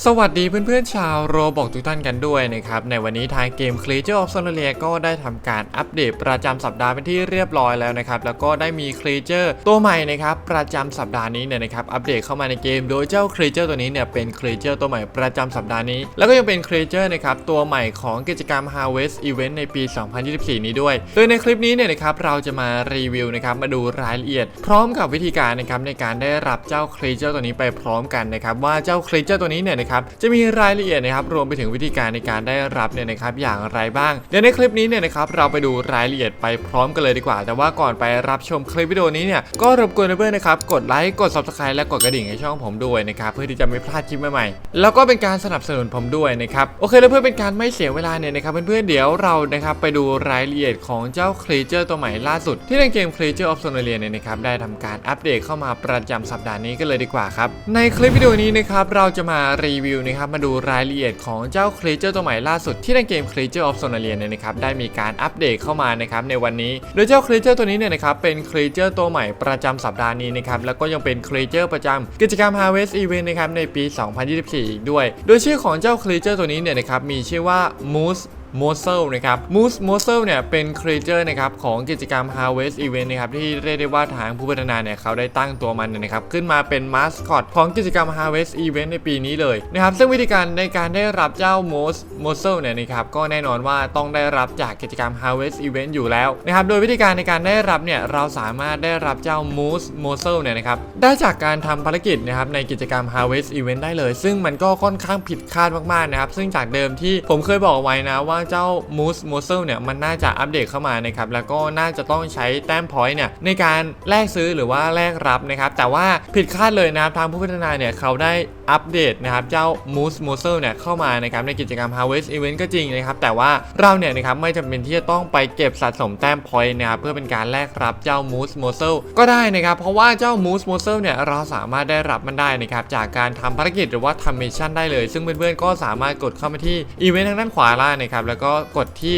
สวัสดีเพื่อนๆชาวโรบอกทุกท่านกันด้วยนะครับ ในวันนี้ทางเกม Creature of Sonalia ก็ได้ทำการอัปเดตประจำสัปดาห์เป็นที่เรียบร้อยแล้วนะครับ แล้วก็ได้มี Creature ตัวใหม่นะครับ ประจำสัปดาห์นี้เนี่ยนะครับ อัปเดตเข้ามาในเกม โดยเจ้า Creature ตัวนี้เนี่ยเป็น Creature ตัวใหม่ประจำสัปดาห์นี้ แล้วก็ยังเป็น Creature นะครับตัวใหม่ของกิจกรรม Harvest Event ในปี 2024 นี้ด้วย โดยในคลิปนี้เนี่ยนะครับเราจะมารีวิวนะครับมาดูรายละเอียด พร้อมกับวิธีการนะครับในการได้รับเจ้า Creature ตัวนี้ไปพร้อมกันนะครับว่าเจ้า Creature ตัวนี้เนี่ยนะครับ จะมีรายละเอียดนะครับ รวมไปถึงวิธีการในการได้รับเนี่ยนะครับอย่างไรบ้าง เดี๋ยวในคลิปนี้เนี่ยนะครับเราไปดูรายละเอียดไปพร้อมกันเลยดีกว่า แต่ว่าก่อนไปรับชมคลิปวิดีโอนี้เนี่ยก็รบกวนเพื่อนๆนะครับกดไลค์กด subscribe และกดกระดิ่งให้ช่องผมด้วยนะครับเพื่อที่จะไม่พลาดคลิปใหม่ๆแล้วก็เป็นการสนับสนุนผมด้วยนะครับโอเคแล้วเพื่อเป็นการไม่เสียเวลาเนี่ยนะครับเพื่อนๆเดี๋ยวเรานะครับไปดูรายละเอียดของเจ้า Creature ตัวใหม่ล่าสุด ที่ในเกม Creature of Sonalia เนี่ยนะครับได้ทำการอัปเดตเข้ามาประจำสัปดาห์นี้กันเลยดีกว่าครับในคลิปวิดีโอนี้นะครับเราจะมารีีวิวนะครับมาดูรายละเอียดของเจ้าครีเจอร์ตัวใหม่ล่าสุดที่ในเกม Creature of Sonalia เนี่ยนะครับได้มีการอัปเดตเข้ามานะครับในวันนี้ โดยเจ้าครีเจอร์ตัวนี้เนี่ยนะครับเป็นครีเจอร์ตัวใหม่ประจำสัปดาห์นี้นะครับแล้วก็ยังเป็นครีเจอร์ประจำกิจกรรม Harvest Event นะครับในปี 2024 อีกด้วย โดยชื่อของเจ้าครีเจอร์ตัวนี้เนี่ยนะครับมีชื่อว่า Moose ม o เซลนะครับมูสโมเซลเนี่ยเป็นครีเจอร์นะครับของกิจกรรม Harvest Event นะครับที่เรียกได้ว่าทางผู้พัฒนาเนี่ยเขาได้ตั้งตัวมันนะครับขึ้นมาเป็นมาสคอตของกิจกรรม Harvest Event ในปีนี้เลยนะครับซึ่งวิธีการในการได้รับเจ้า m o s m o s e l เนี่ยนะครับก็แน่นอนว่าต้องได้รับจากกิจกรรม Harvest Event อยู่แล้วนะครับโดยวิธีการในการได้รับเนี่ยเราสามารถได้รับเจ้า m o s m o s e l เนี่ยนะครับได้จากการทำภารกิจนะครับในกิจกรรม Harvest Event ได้เลย ซึ่งมันก็ค่อนข้างผิดคาดมากๆนะครับซึ่งจากเดิมที่ผมเคยบอกไว้นะว่าเจ้า m o s โมเซลเนี่ยมันน่าจะอัปเดตเข้ามานะครับแล้วก็น่าจะต้องใช้แต้มพอยต์เนี่ยในการแลกซื้อหรือว่าแลกรับนะครับแต่ว่าผิดคาดเลยนะครับทางผู้พัฒนาเนี่ยเขาได้อัปเดตนะครับเจ้า Moose m o s e l เนี่ยเข้ามานะครับในกิจกรรม Harvest Event ก็จริงนะครับ แต่ว่าเราเนี่ยนะครับไม่จำเป็นที่จะต้องไปเก็บสะสมแต้มพอยต์นะครับเพื่อเป็นการแลกรับเจ้า Moose m o s e l ก็ได้นะครับ เพราะว่าเจ้า Moose m o s e l เนี่ยเราสามารถได้รับมันได้นะครับจากการทำภารกิจหรือว่าทำมิชชั่นได้เลย ซึ่งเพื่อนๆก็สามารถกดเข้ามาที่อีเวนต์ทางด้านขวาล่างนะครับแล้วก็กดที่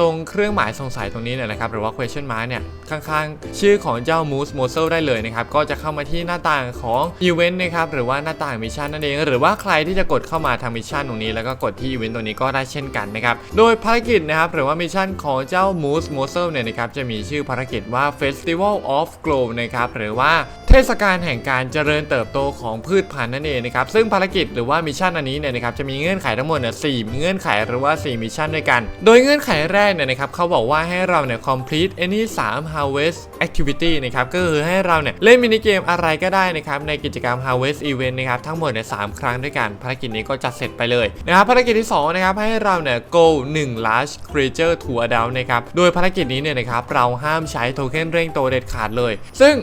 ตรงเครื่องหมายสงสัยตรงนี้เนี่ยนะครับหรือว่า question mark เนี่ย ข้างๆ ชื่อของเจ้า Moose m o s e l ได้เลยนะครับ ก็จะเข้ามาที่หน้าต่างของอีเวนต์นะครับ หรือว่าหน้าต่างมิชชั่นนั่นเอง หรือว่าใครที่จะกดเข้ามาทางมิชชั่นตรงนี้ แล้วก็กดที่อีเวนต์ตรงนี้ก็ได้เช่นกันนะครับ โดยภารกิจนะครับ หรือว่ามิชชั่นของเจ้า Moose m o s e l เนี่ยนะครับ จะมีชื่อภารกิจว่า Festival of Glow นะครับ หรือว่า เทศกาลแห่งการเจริญเติบโตของพืชพันธุ์นั่นเองนะครับซึ่งภารกิจหรือว่ามิชชั่นอันนี้เนี่ยนะครับจะมีเงื่อนไขทั้งหมดเนี่ยสเงื่อนไขหรือว่า 4 มิชชั่นด้วยกัน โดยเงื่อนไขแรกเนี่ยนะครับเขาบอกว่าให้เราเนี่ย complete any 3 harvest activity นะครับก็คือให้เราเนี่ยเล่นมินิเกมอะไรก็ได้นะครับในกิจกรรม harvest event นะครับทั้งหมดเนี่ยสครั้งด้วยกันภารกิจนี้ก็จะเสร็จไปเลยนะครับภารกิจที่2นะครับให้เราเนี่ย go 1 large creature to adult นะครับโดยภารกิจนี้เนี่ยนะครับเราห้ามใช้โทเค็นเร่งโตเด็ดขาดเลย ซึ่ง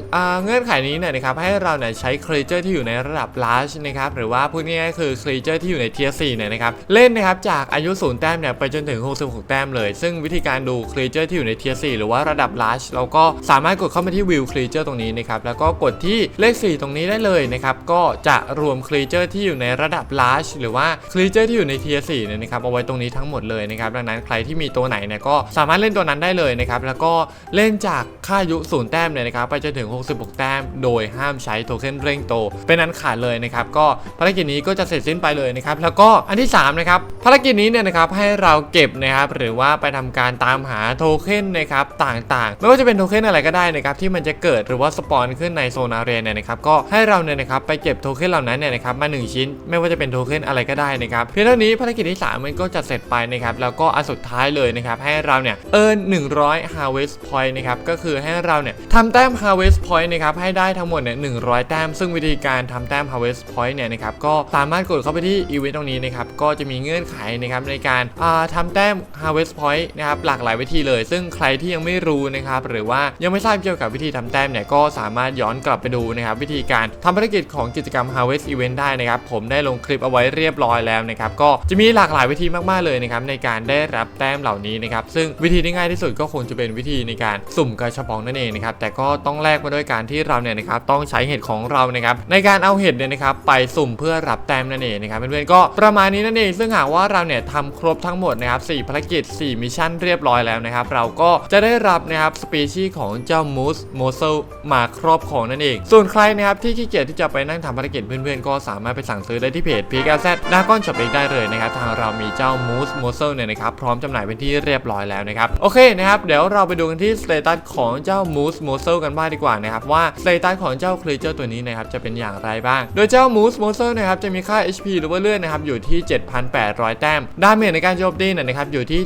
เงื่อนไขนี้เนี่ยนะครับให้เราเนี่ยใช้ creature ที่อยู่ในระดับ large นะครับหรือว่าพูดง่ายๆคือ creature ที่อยู่ใน tier 4เนี่ยนะครับเล่นนะครับจากอายุ0แต้มเนี่ยไปจนถึง 66 แต้มเลย ซึ่งวิธีการดู creature ที่อยู่ใน tier 4หรือว่าระดับ large เราก็สามารถกดเข้ามาที่ view creature ตรงนี้นะครับแล้วก็กดที่เลข 4 ตรงนี้ได้เลยนะครับก็จะรวม creature ที่อยู่ในระดับ large หรือว่า creature ที่อยู่ใน tier 4เนี่ยนะครับเอาไว้ตรงนี้ทั้งหมดเลยนะครับดังนั้นใครที่มีตัวไหนเนี่ยก็สามารถเล่นตัวนั้นได้เลยนะครับแล้วก็เล่นจากค่าอายุ0แต้มเนี่ยนะครับไปจนถึง 66 แต้มโดโดยห้ามใช้โทเค็นเร่งโต เป็นอันขาดเลยนะครับ ก็ภารกิจนี้ก็จะเสร็จสิ้นไปเลยนะครับ แล้วก็อันที่3นะครับภารกิจนี้เนี่ยนะครับให้เราเก็บนะครับหรือว่าไปทำการตามหาโทเค็นนะครับต่างๆ ไม่ว่าจะเป็นโทเค็นอะไรก็ได้นะครับที่มันจะเกิดหรือว่าสปอนขึ้นในโซนอาเรียเนี่ยนะครับก็ให้เราเนี่ยนะครับไปเก็บโทเค็นเหล่านั้นเนี่ยนะครับมา 1 ชิ้น ไม่ว่าจะเป็นโทเค็นอะไรก็ได้นะครับเพียงเท่านี้ภารกิจที่ 3 มันก็จะเสร็จไปนะครับแล้วก็อันสุดท้ายเลยนะครับให้เราเนี่ยเอิร์น100 harvest point นะครับก็คือให้เราเนี่ยทำแต้ม harvest point นะครับให้ได้ทั้งหมดเนี่ย100 แต้ม ซึ่งวิธีการทำแต้ม harvest point เนี่ยนะครับก็สามารถกดเข้าไปที่อีเวนต์ตรงนี้นะครับก็จะมีเงื่อนไขนะครับในการอ่าทำแต้ม harvest point นะครับหลากหลายวิธีเลย ซึ่งใครที่ยังไม่รู้นะครับหรือว่ายังไม่ทราบเกี่ยวกับวิธีทำแต้มเนี่ยก็สามารถย้อนกลับไปดูนะครับวิธีการทำภารกิจของกิจกรรม harvest event ได้นะครับผมได้ลงคลิปเอาไว้เรียบร้อยแล้วนะครับก็จะมีหลากหลายวิธีมากๆเลยนะครับในการได้รับแต้มเหล่านี้นะครับซึ่งวิธีที่ง่ายที่สุดก็คงจะเป็นวิธีในการสุ่มกระชับองนั่นเองนะครับแต่ก็ต้องแลกมาด้วยการที่เราเนี่ยนะครับต้องใช้เห็ดของเรานะครับในการเอาเห็ดเนี่ยนะครับไปสุ่มเพื่อรับแต้มนั่นเองนะครับเพื่อนๆก็ประมาณนี้นั่นเองซึ่งหากว่าเราเนี่ยทำครบทั้งหมดนะครับ4ภารกิจ 4 มิชชั่นเรียบร้อยแล้วนะครับเราก็จะได้รับนะครับสปีชีส์ของเจ้ามูสโมเซลมาครอบของนั่นเอง ส่วนใครนะครับที่ขี้เกียจที่จะไปนั่งทำภารกิจเพื่อนๆก็สามารถไปสั่งซื้อได้ที่เพจ p k z d a g o n Shop เองได้เลยนะครับทางเรามีเจ้ามูสโมเซลเนี่ยนะครับพร้อมจำหน่ายเป็นที่เรียบร้อยแล้วนะครับโอเคนะครับเดี๋ยวเราไปดูกันที่สเตตัสของเจ้ามูสโมเซลกันบ้างดีกว่านะครับว่าสเตตัสของเจ้าครีเจอร์ตัวนี้นะครับจะเป็นอย่างไรบ้าง โดยเจ้ามูสโมเซลนะครับจะมีค่า HP หรือว่าเลือดนะครับอยู่ที่ 7,800 แต้ม ดาเมจในการโจมตีนะครับอยู่ที่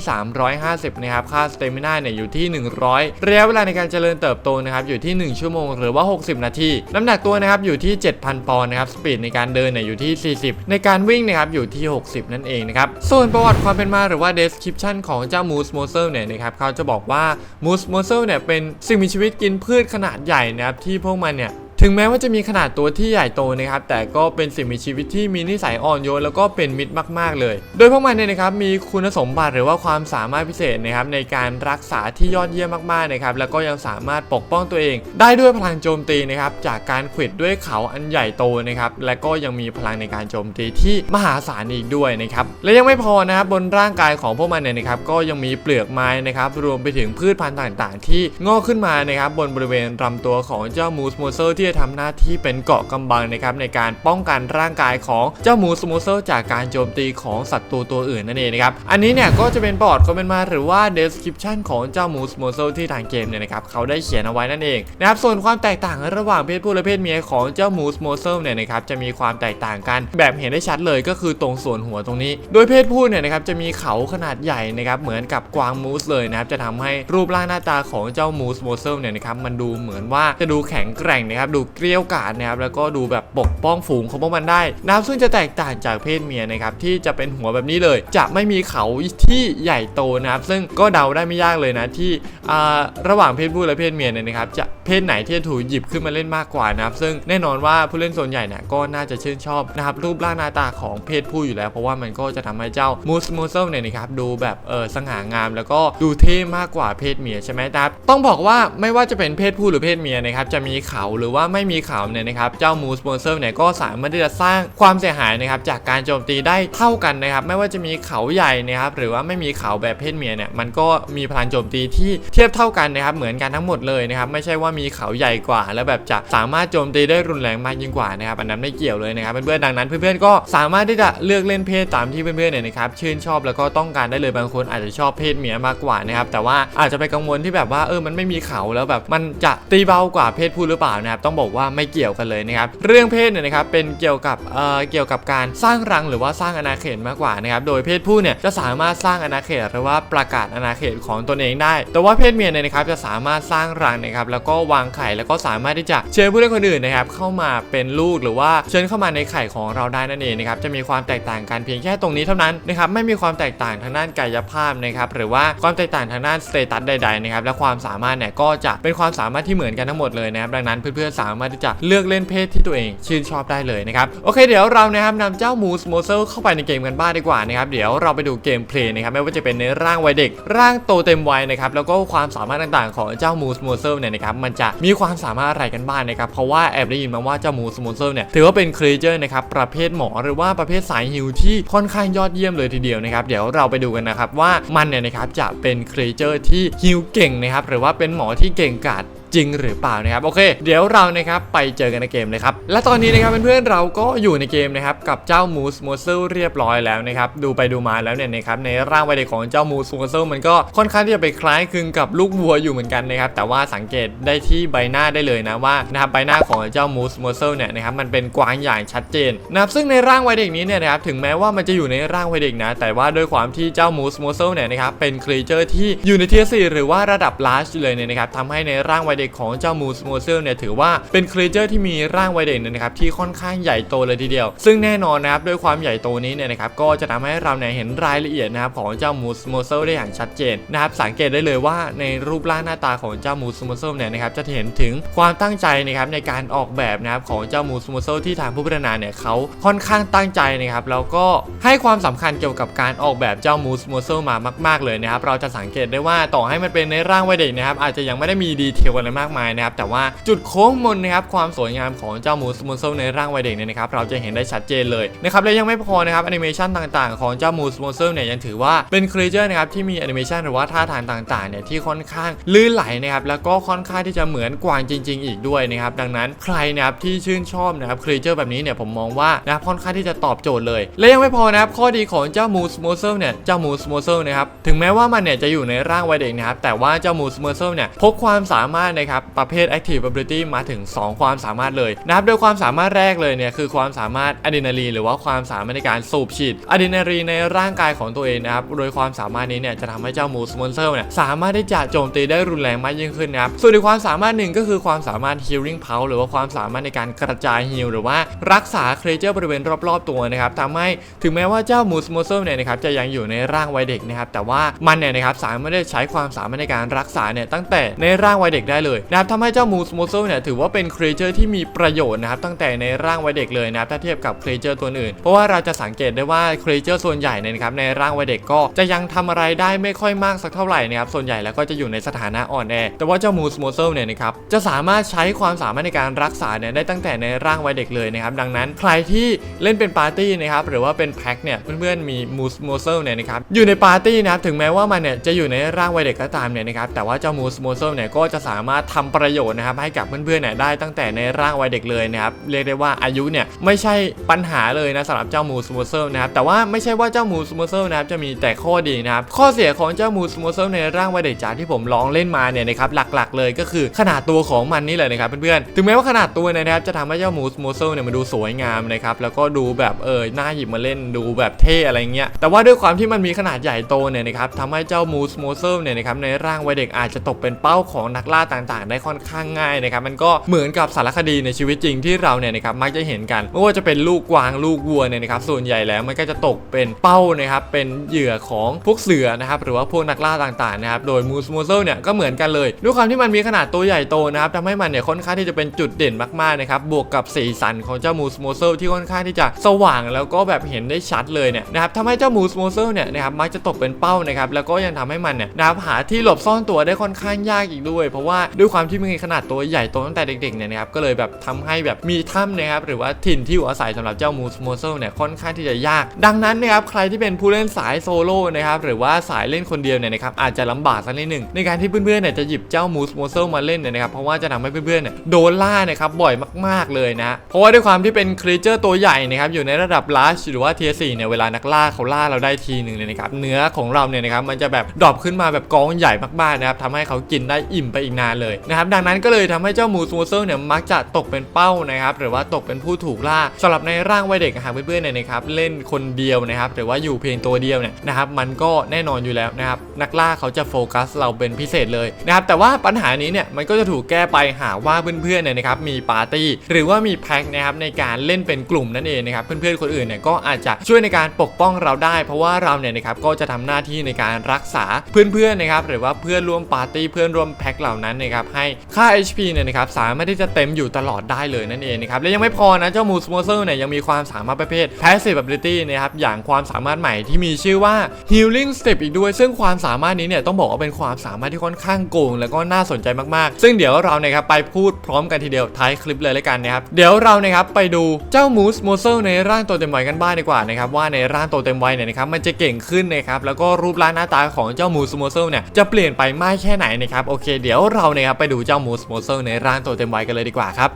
350 นะครับ ค่าสเตมินาเนี่ยอยู่ที่ 100 ระยะเวลาในการเจริญเติบโตนะครับอยู่ที่ 1 ชั่วโมงหรือว่า 60 นาที น้ำหนักตัวนะครับอยู่ที่ 7,000 ปอนด์นะครับ สปีดในการเดินเนี่ยอยู่ที่ 40 ในการวิ่งนะครับอยู่ที่ 60 นั่นเองนะครับ ส่วนประวัติความเป็นมาหรือว่า description ของเจ้ามูสโมเซลเนี่ยนะครับเขาจะบอกว่ามูสโมเซลเนี่ยเป็นสิ่งมีชีวิตกินพืชขนาดใหญ่นะครับที่พวกมันเนี่ย ถึงแม้ว่าจะมีขนาดตัวที่ใหญ่โตนะครับแต่ก็เป็นสิ่งมีชีวิตที่มีนิสัยอ่อนโยนแล้วก็เป็นมิตรมากๆเลย โดยพวกมันเนี่ยนะครับมีคุณสมบัติหรือว่าความสามารถพิเศษนะครับในการรักษาที่ยอดเยี่ยมมากๆนะครับแล้วก็ยังสามารถปกป้องตัวเอง ได้ด้วยพลังโจมตีนะครับจากการขวิดด้วยเขาอันใหญ่โตนะครับและก็ยังมีพลังในการโจมตีที่มหาศาลอีกด้วยนะครับและยังไม่พอนะครับบนร่างกายของพวกมันเนี่ยนะครับก็ยังมีเปลือกไม้นะครับรวมไปถึงพืชพันธุ์ต่างๆ ที่งอกขึ้นมานะครับบนบริเวณลำตัวของเจ้ามูสโมเซอร์ที่จะทำหน้าที่เป็นเกาะกำบังนะครับในการป้องกันร่างกายของเจ้าหมูสโมเซอร์จากการโจมตีของสัตว์ตัวตัวอื่นนั่นเองนะครับอันนี้เนี่ยก็จะเป็นประวัติความเป็นมาหรือว่า description ของเจ้าหมูสโมเซอร์ที่ทางเกมเนี่ยนะครับเขาได้เขียนเอาไว้นั่นเองนะครับส่วนความแตกต่างระหว่างเพศผู้และเพศเมียของเจ้าหมูสโมเซอร์เนี่ยนะครับจะมีความแตกต่างกัน แบบเห็นได้ชัดเลยก็คือตรงส่วนหัวตรงนี้ โดยเพศผู้เนี่ยนะครับจะมีเขาขนาดใหญ่นะครับเหมือนกับกวางมูสเลยนะครับจะทำให้รูปร่างหน้าตาของเจ้ามูสโมเซอร์เนี่ยนะครับมันดูเหมือนว่าจะดูแข็งแกร่งนะครับดูเกรี้ยวกาดนะครับแล้วก็ดูแบบปกป้องฝูงของพวกมันได้นะครับซึ่งจะแตกต่างจากเพศเมียนะครับที่จะเป็นหัวแบบนี้เลย จะไม่มีเขาที่ใหญ่โตนะครับซึ่งก็เดาได้ไม่ยากเลยนะที่อ่าระหว่างเพศผู้และเพศเมียเนี่ยนะครับจะเพศไหนที่ถูกหยิบขึ้นมาเล่นมากกว่านะครับซึ่งแน่นอนว่าผู้เล่นส่วนใหญ่เนี่ยก็น่าจะชื่นชอบนะครับรูปร่างหน้าตาของเพศผู้อยู่แล้ว เพราะว่ามันก็จะทำให้เจ้ามูสมูเซลเนี่ยนะครับดูแบบเออสง่างาม แล้วก็ดูเท่มากกว่าเพศเมียใช่ไหมครับต้องบอกว่าไม่ว่าจะเป็นเพศผู้หรือเพศเมียนะครับจะมีเขาหรือว่าไม่มีเขาเนี่ยนะครับเจ้ามูสมูเซลเนี่ยก็สามารถที่จะสร้างความเสียหายนะครับจากการโจมตีได้เท่ากันนะครับไม่ว่าจะมีเขาใหญ่นะครับหรือว่าไม่มีเขาแบบเพศเมียเนี่ยมันก็มีพลังโจมตีที่เทียบเท่ากันนะครับเหมือนกันทั้งหมดเลยนะครับไม่ใช่ว่ามีเขาใหญ่กว่า แล้วแบบจะสามารถโจมตีได้รุนแรงมากยิ่งกว่านะครับอันนั้นไม่เกี่ยวเลยนะครับเพื่อนๆดังนั้น เพื่อนๆก็สามารถที่จะเลือกเล่นเพศตามที่เพื่อนๆเนี่ยนะครับชื่นชอบแล้วก็ต้องการได้เลยบางคนอาจจะชอบเพศเมียมากกว่านะครับแต่ว่าอาจจะไปกังวลที่แบบว่าเออมันไม่มีเขาแล้วแบบมันจะตีเบากว่าเพศผู้หรือเปล่านะครับต้องบอกว่าไม่เกี่ยวกันเลยนะครับเรื่องเพศเนี่ยนะครับเป็นเกี่ยวกับเอ่อเกี่ยวกับการสร้างรังหรือว่าสร้างอาณาเขตมากกว่านะครับโดยเพศผู้เนี่ยจะสามารถสร้างอาณาเขตหรือว่าประกาศอาณาเขตของตนเองได้ แต่ว่าเพศเมียเนี่ยนะครับจะสามารถสร้างรังนะครับแล้วก็วางไข่แล้วก็สามารถที่จะเชิญผู้เล่นคนอื่นนะครับเข้ามาเป็นลูกหรือว่าเชิญเข้ามาในไข่ของเราได้นั่นเองนะครับจะมีความแตกต่างกันเพียงแค่ตรงนี้เท่านั้นนะครับไม่มีความแตกต่างทางด้านกายภาพนะครับหรือว่าความแตกต่างทางด้านสเตตัสใดๆนะครับและความสามารถเนี่ยก็จะเป็นความสามารถที่เหมือนกันทั้งหมดเลยนะครับดังนั้นเพื่อนๆสามารถที่จะเลือกเล่นเพศที่ตัวเองชื่นชอบได้เลยนะครับโอเคเดี๋ยวเรานะครับนำเจ้ามูสโมเซลเข้าไปในเกมกันบ้างดีกว่านะครับเดี๋ยวเราไปดูเกมเพลย์นะครับไม่ว่าจะเป็นในร่างวัยเด็ก ร่างโตเต็มวัยนะครับแล้วก็ความสามารถต่างๆ ของเจ้ามูสโมเซลเนี่ยนะครับมันจะมีความสามารถอะไรกันบ้างนะครับเพราะว่าแอบได้ยินมาว่าเจ้ามูสโมเซลเนี่ยถือว่าเป็นครีเจอร์นะครับประเภทหมอหรือว่าประเภทสายฮิวที่ค่อนข้างยอดเยี่ยมเลยทีเดียวนะครับเดี๋ยวเราไปดูกันนะครับว่ามันเนี่ยนะครับจะเป็นครีเจอร์ที่ฮิวเก่งนะครับหรือว่าเป็นหมอที่เก่งกาจ จริงหรือเปล่านะครับโอเค เดี๋ยวเรานะครับไปเจอกันในเกมเลยครับและตอนนี้นะครับเพื่อนๆเราก็อยู่ในเกมนะครับกับเจ้ามูสโมเซลเรียบร้อยแล้วนะครับดูไปดูมาแล้วเนี่ยนะครับในร่างวัยเด็กของเจ้ามูสโมเซลมันก็ค่อนข้างที่จะไปคล้ายคลึงกับลูกวัวอยู่เหมือนกันนะครับแต่ว่าสังเกตได้ที่ใบหน้าได้เลยนะว่านะครับใบหน้าของเจ้ามูสโมเซลเนี่ยนะครับมันเป็นกวางอย่ชัดเจนนะครับซึ่งในร่างวัยเด็กนี้เนี่ยนะครับถึงแม้ว่ามันจะอยู่ในร่างวัยเด็กนะ แต่ว่าด้วยความที่เจ้ามูสโมเซลเนี่ยนะครับเป็นครีเจอร์ที่อยู่ในเทียร์สี่หรือว่าระดับลาชเลยเนี่ยนะครับทำให้ในร่างวัยเด็กของเจ้ามูสโมเซลเนี่ยถือว่าเป็นครีเจอร์ที่มีร่างวัยเด็กนะครับที่ค่อนข้างใหญ่โตเลยทีเดียว ซึ่งแน่นอนนะครับด้วยความใหญ่โตนี้เนี่ยนะครับก็จะทำให้เราเนี่ยเห็นรายละเอียดนะครับของเจ้ามูสโมเซลได้อย่างชัดเจนนะครับสังเกตได้เลยว่าในรูปร่างหน้าตาของเจ้ามูสโมเซลเนี่ยนะครับจะเห็นถึงความตั้งใจนะครับในการออกแบบนะครับของเจ้ามูสโมเซลที่ทางผู้พัฒนาเนี่ยเขาค่อนข้างตั้งใจนะครับแล้วก็ให้ความสำคัญเกี่ยวกับการออกแบบเจ้ามูสโมเซลมามาก ๆเลยนะครับเราจะสังเกตได้ว่าต่อให้มันเป็นในร่างวัยเด็กนะครับอาจจะยังไม่ได้มีดีเทลอะไรไปมากมายนะครับแต่ว่าจุดโค้งมนนะครับความสวยงามของเจ้ามูสมูเซลในร่างวัยเด็กเนี่ยนะครับเราจะเห็นได้ชัดเจนเลยนะครับและยังไม่พอนะครับแอนิเมชันต่างๆ ของเจ้ามูสมูเซลเนี่ยยังถือว่าเป็นครีเจอร์นะครับที่มีแอนิเมชันหรือว่าท่าทางต่างๆเนี่ยที่ค่อนข้างลื่นไหลนะครับแล้วก็ค่อนข้างที่จะเหมือนกวางจริง ๆ อีกด้วยนะครับดังนั้นใครนะครับที่ชื่นชอบนะครับครีเจอร์แบบนี้เนี่ยผมมองว่านะครับค่อนข้างที่จะตอบโจทย์เลย และยังไม่พอนะครับข้อดีของเจ้ามูสมูเซลเนี่ยเจ้ามูสมูเซลนะครับถึงแม้ว่ามันเนี่ยจะอยู่ในร่างวัยเด็กนะครับแต่ว่าเจ้ามูสมูเซลเนี่ยพกความสามารถนะครับประเภท Active Ability มาถึง 2 ความสามารถเลยนะครับโดยความสามารถแรกเลยเนี่ยคือความสามารถอะดรีนาลีนหรือว่าความสามารถในการสูบฉีดอะดรีนาลีนในร่างกายของตัวเองนะครับโดยความสามารถนี้เนี่ยจะทำให้เจ้ามูสมูเซลเนี่ยสามารถที่จะโจมตีได้รุนแรงมากยิ่งขึ้นนะครับส่วนอีกความสามารถหนึ่งก็คือความสามารถ Healing Pulse หรือว่าความสามารถในการกระจายฮีลหรือว่ารักษาเครเจอร์บริเวณรอบๆตัวนะครับทำให้ถึงแม้ว่าเจ้ามูสมูเซลเนี่ยนะครับจะยังอยู่ในร่างวัยเด็กนะครับแต่ว่ามันเนี่ยนะครับสามารถได้ใช้ความสามารถในการรักษาเนี่ยตั้งแต่ในร่างวัยเด็กได้เลยนะครับทำให้เจ้ามูสมูเซลเนี่ยถือว่าเป็นครีเจอร์ที่มีประโยชน์นะครับตั้งแต่ในร่างวัยเด็กเลยนะครับถ้าเทียบกับครีเจอร์ตัวอื่น เพราะว่าเราจะสังเกตได้ว่าครีเจอร์ส่วนใหญ่เนี่ยนะครับในร่างวัยเด็กก็จะยังทำอะไรได้ไม่ค่อยมากสักเท่าไหร่นะครับส่วนใหญ่แล้วก็จะอยู่ในสถานะอ่อนแอแต่ว่าเจ้ามูสมูเซลเนี่ยนะครับจะสามารถใช้ความสามารถในการรักษาเนี่ยได้ตั้งแต่ในร่างวัยเด็กเลยนะครับดังนั้นใครที่เล่นเป็นปาร์ตี้นะครับหรือว่าเป็นแพ็คเนี่ยเพื่อนๆมีมูสมูเซลเนี่ยนะครับอยู่ในปาร์ตี้นะครับถึงแม้ว่ามันเนี่ยจะอยู่ในร่างวัยเด็กก็ตามเนี่ยนะครับแต่ว่าเจ้ามูสมูเซเนี่ยก็จะสามารถทำประโยชน์นะครับให้กับเพื่อนๆเนี่ยได้ตั้งแต่ในร่างวัยเด็กเลยนะครับเรียกได้ว่าอายุเนี่ยไม่ใช่ปัญหาเลยนะสำหรับเจ้ามูสมูเซลนะครับแต่ว่าไม่ใช่ว่าเจ้ามูสมูเซลนะครับจะมีแต่ข้อดีนะครับข้อเสียของเจ้ามูสมูเซลในร่างวัยเด็กจากที่ผมลองเล่นมาเนี่ยนะครับหลักๆ เลยก็คือขนาดตัวของมันนี่แหละนะครับเพื่อนๆถึงแม้ว่าขนาดตัวนะครับจะทำให้เจ้ามูสมูเซลเนี่ยมันดูสวยงามนะครับแล้วก็ดูแบบเออหน่าหยิบมาเล่นดูแบบเท่อะไรเงี้ยแต่ว่าด้วยความที่มันมีขนาดใหญ่โตเนี่ยนะครับทำให้เจ้ามูสมูเซลเนี่ยนะครับในร่างวัยเด็กอาจจะตกเป็นเป้าของนักล่าต่างๆ ได้ค่อนข้างง่ายนะครับมันก็เหมือนกับสารคดีในชีวิตจริงที่เราเนี่ยนะครับมักจะเห็นกันไม่ว่าจะเป็นลูกกวางลูกวัวเนี่ยนะครับส่วนใหญ่แล้วมันก็จะตกเป็นเป้านะครับเป็นเหยื่อของพวกเสือนะครับหรือว่าพวกนักล่าต่างๆนะครับโดยมูสมูเซลเนี่ยก็เหมือนกันเลยด้วยความที่มันมีขนาดตัวใหญ่โตนะครับทำให้มันเนี่ยค่อนข้างที่จะเป็นจุดเด่นมากๆนะครับบวกกับสีสันของเจ้ามูสมูเซลที่ค่อนข้างที่จะสว่างแล้วก็แบบเห็นได้ชัดเลยเนี่ยนะครับทำให้เจ้ามูสมูเซลเนี่ยนะครับมักจะตกเป็นเป้านะครับแล้วก็ยังทำให้มันเนี่ยนะครับหาที่หลบซ่อนตัวได้ค่อนข้างยากอีกด้วย เพราะว่าด้วยความที่มีขนาดตัวใหญ่โตตั้งแต่เด็กๆเนี่ยนะครับก็เลยแบบทำให้แบบมีถ้ำนะครับหรือว่าถิ่นที่อยู่อาศัยสำหรับเจ้ามูสโมเซลเนี่ยค่อนข้างที่จะยาก ดังนั้นนะครับใครที่เป็นผู้เล่นสายโซโล่นะครับหรือว่าสายเล่นคนเดียวเนี่ยนะครับอาจจะลำบากสักนิดหนึ่งในการที่เพื่อนๆเนี่ยจะหยิบเจ้ามูสโมเซลมาเล่นเนี่ยนะครับเพราะว่าจะทำให้เพื่อนๆเนี่ยโดนล่านะครับบ่อยมากๆเลยนะเพราะว่าด้วยความที่เป็นครีเจอร์ตัวใหญ่นะครับอยู่ในระดับลัชหรือว่าเทียสี่เนี่ยเวลานักล่าเขาล่าเราได้ทีหนึ่งเลยนะครับเนื้อของเราเนี่ยนะครับมันจะแบบดรอปขึ้นมาแบบกองใหญ่มากๆนะครับทำให้เขากินได้อิ่มไปอีกนานเลยนะครับดังนั้นก็เลยทำให้เจ้ามูสมูเซลเนี่ยมักจะตกเป็นเป้านะครับหรือว่าตกเป็นผู้ถูกล่าสำหรับในร่างวัยเด็กหากเพื่อนๆเนี่ยนะครับเล่นคนเดียวนะครับหรือว่าอยู่เพียงตัวเดียวเนี่ยนะครับมันก็แน่นอนอยู่แล้วนะครับนักล่าเขาจะโฟกัสเราเป็นพิเศษเลยนะครับแต่ว่าปัญหานี้เนี่ยมันก็จะถูกแก้ไปหาว่าเพื่อนๆเนี่ยนะครับมีปาร์ตี้หรือว่ามีแพ็คนะครับในการเล่นเป็นกลุ่มนั่นเองนะครับเพื่อนๆคนอื่นเนี่ยก็อาจจะช่วยในการปกป้องเราได้ เพราะว่าเราเนี่ยนะครับก็จะทำหน้าที่ในการรักษาเพื่อนๆนะครับหรือว่าเพื่อนร่วมปาร์ตี้เพื่อนร่วมแพ็คเหล่านั้นนะครับให้ค่า HP เนี่ยนะครับสามารถที่จะเต็มอยู่ตลอดได้เลยนั่นเองนะครับและยังไม่พอนะเจ้ามูสโมเซอร์เนี่ยยังมีความสามารถประเภท Passive Ability นะครับอย่างความสามารถใหม่ที่มีชื่อว่า Healing Step อีกด้วย ซึ่งความสามารถนี้เนี่ยต้องบอกว่าเป็นความสามารถที่ค่อนข้างโกง แล้วก็น่าสนใจมากๆ ซึ่งเดี๋ยวเรานะครับไปพูดพร้อมกันทีเดียวท้ายคลิปเลยแล้วกันนะครับเดี๋ยวเรานะครับไปดูเจ้ามูสโมเซอร์ในร่างตัวเต็มวัยกันบ้างดีกว่านะครับว่าในร่างตัวเต็มวัยเนี่ยนะครับมันจะเก่งขึ้นนะครับแล้วก็รูปร่างหน้าตาของเจ้ามูสโมเซอร์เนี่ยจะเปลี่ยนไปมากแค่ไหนนะครับโอเค เดี๋ยวเรานะครับไปดูเจ้ามูสโมเซอร์ในร่างตัวเต็มวัยกันเลยดีกว่าครับ